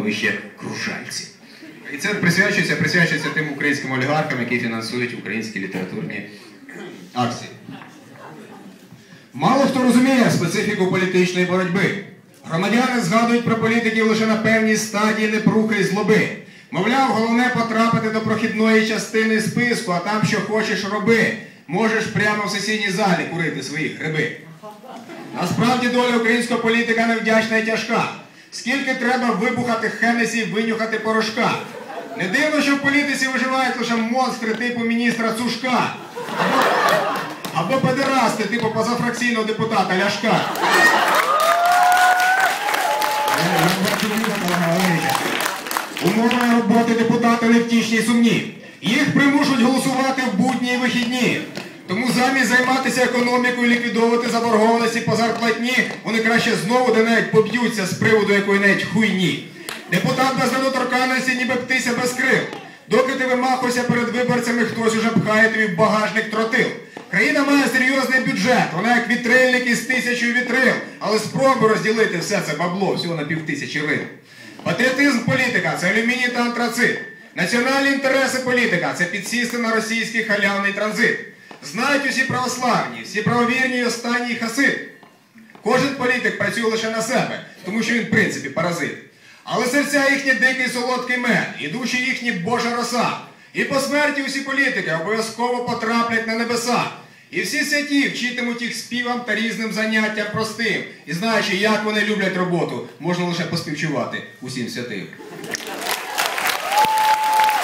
становище кружальців. І це присвячується, присвячується тим українським олігархам, які фінансують українські літературні акції. Мало хто розуміє специфіку політичної боротьби. Громадяни згадують про політиків лише на певній стадії непрухи і злоби. Мовляв, головне потрапити до прохідної частини списку, а там що хочеш роби. Можеш прямо в сесійній залі курити свої гриби. Насправді доля українського політика невдячна і тяжка. Скільки треба вибухати Хенесі і винюхати порошка. Не дивно, що в політиці виживають лише монстри типу міністра Цушка. Або педерасти, типу позафракційного депутата Ляшка. Умови роботи депутата невтішні і сумні. Їх примушують голосувати в будні і вихідні. Тому замість займатися економікою ліквідовувати заборгованості по зарплатні, вони краще знову де навіть поб'ються з приводу якої-небудь хуйні. Депутат без недоторканності, ніби птиця без крил. Доки ти вимахуєшся перед виборцями, хтось уже пхає тобі в багажник тротил. Країна має серйозний бюджет, вона як вітрильник із тисячою вітрил, але спробуй розділити все це бабло всього на півтисячі рил. Патріотизм політика це алюміній та антрацит. Національні інтереси політика це підсісти на російський халявний транзит. Знають усі православні, всі правовірні і останній хасид. Кожен політик працює лише на себе, тому що він, в принципі, паразит. Але серця їхні дикий солодкий мед, і душі їхні Божа роса. І по смерті усі політики обов'язково потраплять на небеса. І всі святі вчитимуть їх співам та різним заняттям простим. І знаючи, як вони люблять роботу, можна лише поспівчувати усім святим.